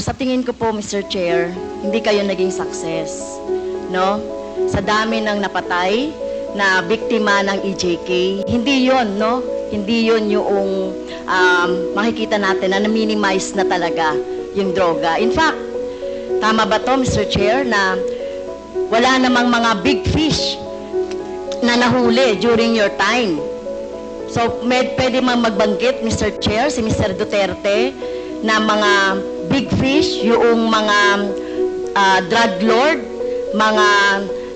sa tingin ko po, Mr. Chair, hindi kayo naging success. No? Sa dami ng napatay na biktima ng EJK, hindi yon no? Hindi yon yung um, makikita natin na na-minimize na talaga yung droga. In fact, tama ba to, Mr. Chair, na wala namang mga big fish na nahuli during your time. So, med, pwede mang magbanggit, Mr. Chair, si Mr. Duterte, na mga big fish, yung mga ah, drug lord, mga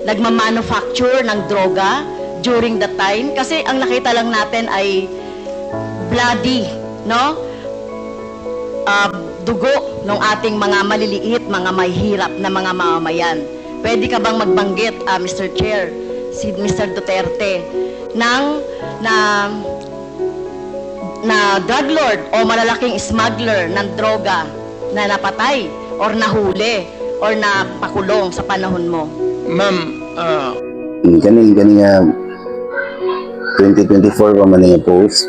nagmamanufacture ng droga during the time. Kasi ang nakita lang natin ay bloody, no? Ah, dugo ng ating mga maliliit, mga mahihirap na mga mamamayan. Pwede ka bang magbanggit, ah, Mr. Chair, si Mr. Duterte, ng na na drug lord o malalaking smuggler ng droga na napatay or nahuli or napakulong sa panahon mo? Ma'am, ah, Kani, kani nga 2024 pa man nga post.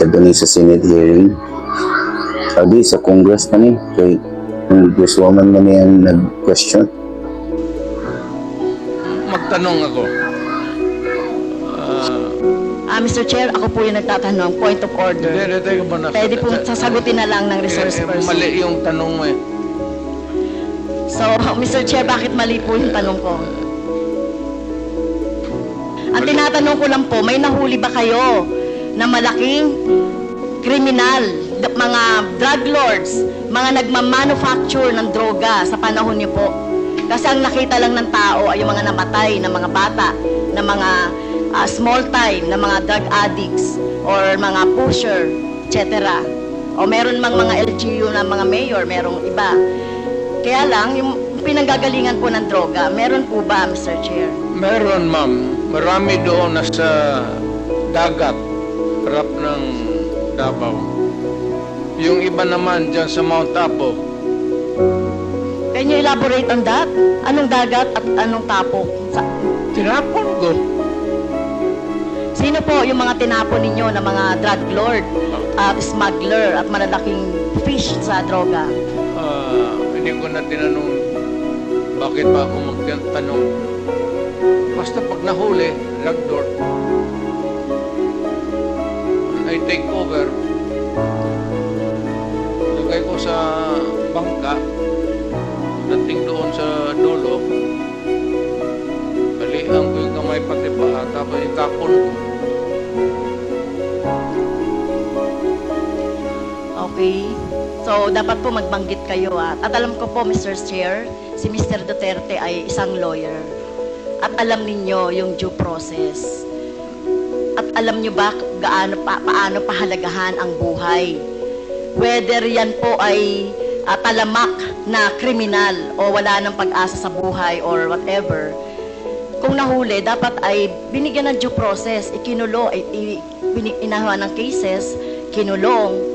Ni sa Senate hearing. Sabi sa Congress pa ni, kay Congresswoman man niya nag-question. magtanong ako. Ah, Ah, Mr. Chair, ako po yung nagtatanong, point of Hindi, order. hindi, teka muna. Pwede pong sasagutin na lang ng resource Eh, eh, person. Mali yung tanong mo eh. So, Mr. Chair, bakit mali po yung tanong ko? Ang tinatanong ko lang po, may nahuli ba kayo na malaking kriminal, d- mga drug lords, mga nagmamanufacture ng droga sa panahon niyo po? Kasi ang nakita lang ng tao ay yung mga namatay na mga bata, na mga ah, small time, na mga drug addicts, or mga pusher, etc. O meron mang mga LGU na mga mayor, merong iba. Kaya lang, yung pinanggagalingan po ng droga, meron po ba, Mr. Chair? Meron, ma'am. Marami doon nasa dagat, harap ng Davao. Yung iba naman dyan sa Mount Apo, Can you elaborate on that? Anong dagat at anong tapok? Sa, tinapon ko. Sino po yung mga tinapon ninyo na mga drug lord at smuggler at malalaking fish sa droga? Ah, hindi ko na tinanong bakit ba ako magtanong. Basta pag nahuli, lagdor. I take over. Lagay ko sa bangka. Dating doon sa dulo. Balihan ko yung kamay pati paa. Tapos itapon ko. Okay. So, dapat po magbanggit kayo at, at alam ko po, Mr. Chair, si Mr. Duterte ay isang lawyer. At alam ninyo yung due process. At alam nyo ba gaano pa, paano pahalagahan ang buhay? Whether yan po ay ah, talamak na kriminal o wala ng pag-asa sa buhay or whatever, kung nahuli, dapat ay binigyan ng due process, ikinulo, i, i, inahawa ng cases, kinulong,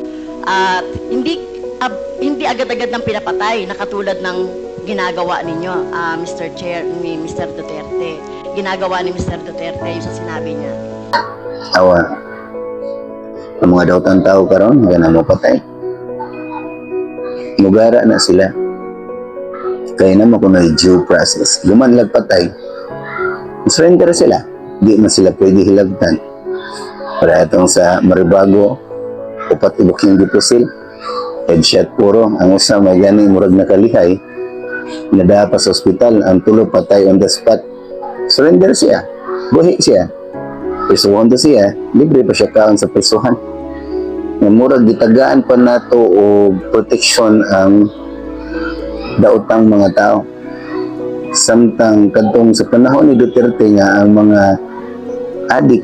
at hindi ab- hindi agad-agad ng pinapatay na katulad ng ginagawa ninyo, ah, Mr. Chair, ni Mr. Duterte. Ginagawa ni Mr. Duterte yung sa sinabi niya. Awa. Ang mga daotang tao karon nga na mo patay. Mugara na sila. Kaya naman kung may due process, lumanlag patay, surrender sila. Di man sila pwede hilagtan. Para itong sa Maribago, upat ibuking gipusil, headshot puro, ang usa may gani murag nakalihay, nadapa pa sa ospital, ang tulo patay on the spot. Surrender siya. Buhi siya. Prisuhan to siya, libre pa siya kaon sa prisuhan. Nga murag gitagaan pa nato o protection ang daotang mga tao. Samtang kadtong sa panahon ni Duterte nga ang mga adik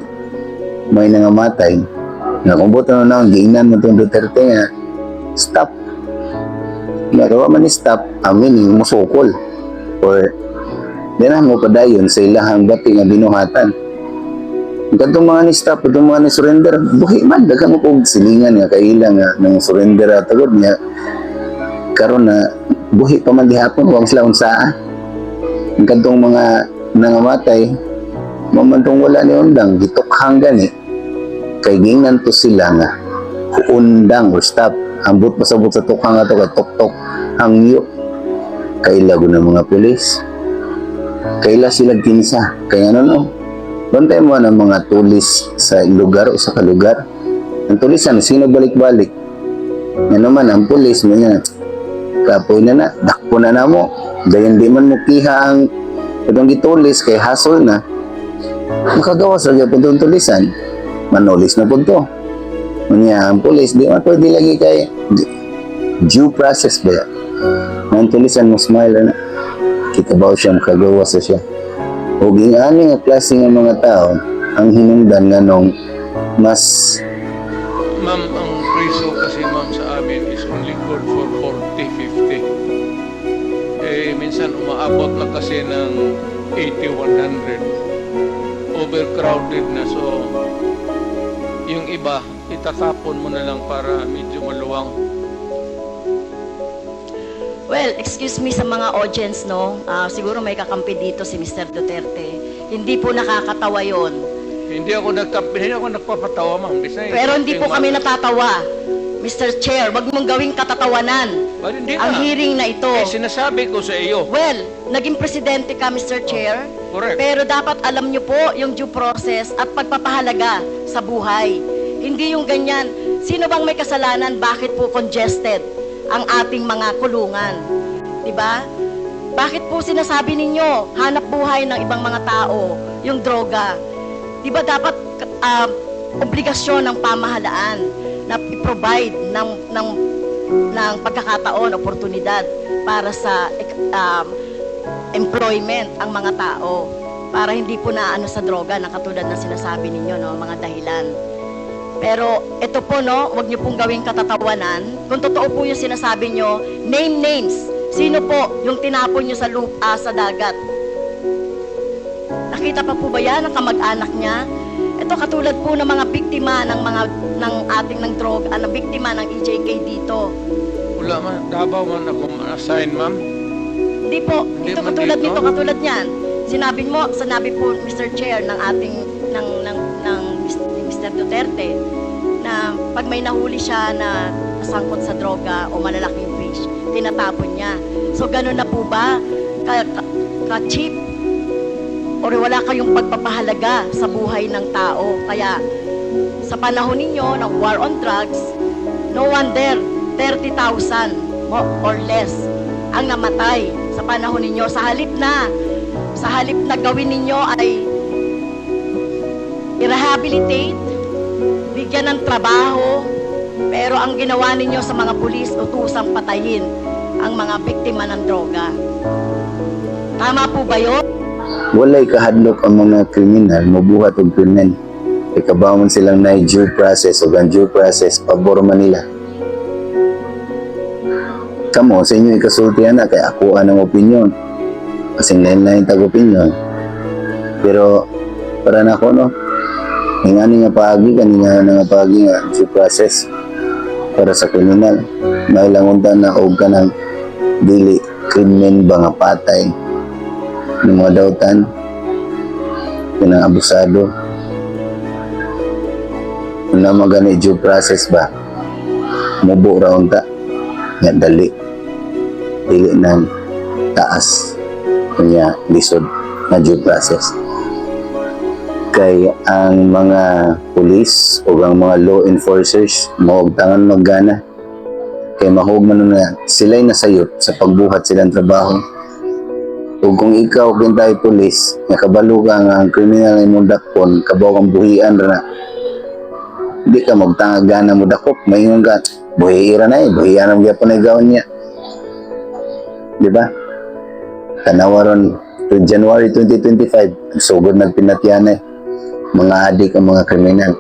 may nangamatay nga kung buto na naman giingnan mo itong Duterte nga stop nga kawa man ni stop ang meaning musukol or di na mo padayon sa ilahang bati nga binuhatan Kadtong mga ni stop, kadtong mga ni surrender, buhi man, dagang kong silingan nga kailang nga ng surrender at agad niya. Karon na buhi pa man gihapon, wang sila unsaa. Kadtong mga nangamatay, mamantong wala ni undang, gitukhang gani. Kay gingnan to sila nga, undang or stop. ambot pa sabot sa tukang ato kay tok-tok hangyo kaila ko ng mga pulis. Kaila sila kinsa kaya ano no? Bantay mo ng mga tulis sa lugar o sa kalugar. Ang tulisan sino balik-balik? Yan naman ang pulis mo yan kapoy na na dakpo na na mo. Dayon di man mo kiha ang itong gitulis kay hasol na. Makagawas po itong tulisan manulis na po to Unya, ang pulis, di man pwede lagi kay due process ba yan? Ang tulisan mo smile na kita ba siya makagawa sa siya o gingani nga klase nga mga tao ang hinungdan nga nung mas Ma'am, ang preso kasi ma'am sa amin is only good for 40, 50. Eh, minsan umaabot na kasi ng 80, 100. Overcrowded na so yung iba, itatapon mo na lang para medyo maluwang. Well, excuse me sa mga audience, no? Ah, siguro may kakampi dito si Mr. Duterte. Hindi po nakakatawa yon. Hindi ako nagtap hindi ako nagpapatawa, ma'am. Bisay, Pero hindi po kami natatawa. Mr. Chair, wag mong gawing katatawanan But hindi ang na. hearing na ito. Eh, sinasabi ko sa iyo. Well, naging presidente ka, Mr. Chair. Correct. Pero dapat alam niyo po yung due process at pagpapahalaga sa buhay. Hindi yung ganyan. Sino bang may kasalanan? Bakit po congested ang ating mga kulungan? 'Di ba? Bakit po sinasabi ninyo hanap buhay ng ibang mga tao yung droga? 'Di ba dapat ah, obligasyon ng pamahalaan na i-provide ng ng ng pagkakataon, oportunidad para sa ek- um, employment ang mga tao para hindi po na ano sa droga na katulad na sinasabi ninyo no mga dahilan. Pero ito po no, wag niyo pong gawing katatawanan. Kung totoo po yung sinasabi niyo, name names. Sino po yung tinapon niyo sa lupa sa dagat? Nakita pa po ba yan ng kamag-anak niya? Ito katulad po ng mga biktima ng mga ng ating ng droga, ng biktima ng EJK dito. Wala man, Davao man ako assign, ma'am. Hindi po, Hindi ito katulad dito? nito, katulad niyan. Sinabi mo, sinabi po Mr. Chair ng ating ng ng ng Mr. Duterte na pag may nahuli siya na nasangkot sa droga o malalaking fish, tinatapon niya. So ganun na po ba ka, ka, ka cheap or wala kayong pagpapahalaga sa buhay ng tao. Kaya sa panahon ninyo ng war on drugs, no wonder 30,000 mo- or less ang namatay sa panahon ninyo. Sa halip na, sa halip na gawin ninyo ay i-rehabilitate, bigyan ng trabaho, pero ang ginawa ninyo sa mga pulis, utusang patayin ang mga biktima ng droga. Tama po ba yun? walay kahadlok ang mga kriminal mabuhat og krimen ikabawon silang na due process o due process pabor man nila kamo sa inyo ikasultihan na kay ako ang opinion. Kasi lain-lain tag opinion pero para na ako no? Ingani nga paagi kanina nga paagi nga due process para sa kriminal may langundan na og kanang dili krimen ba nga patay. Ng mga dautan ang abusado na magani due process ba? Mubo raon ta. Nga dali dili ng taas kanya lisod na due process kay ang mga pulis o ang mga law enforcers mahuog tangan maggana kay mahog man na sila'y nasayot sa pagbuhat silang trabaho Ug kung ikaw kintay pulis, nga kabalo ka nga ang kriminal ay mong dakpon, kabaw kang buhian na. Di ka magtangag gana mo dakop, maingon ka, buhiira na eh, buhian ang gyapon ay gawin niya. Di ba? Tanawaron, to January 2025, sugod nagpinatyan eh, mga adik ang mga kriminal.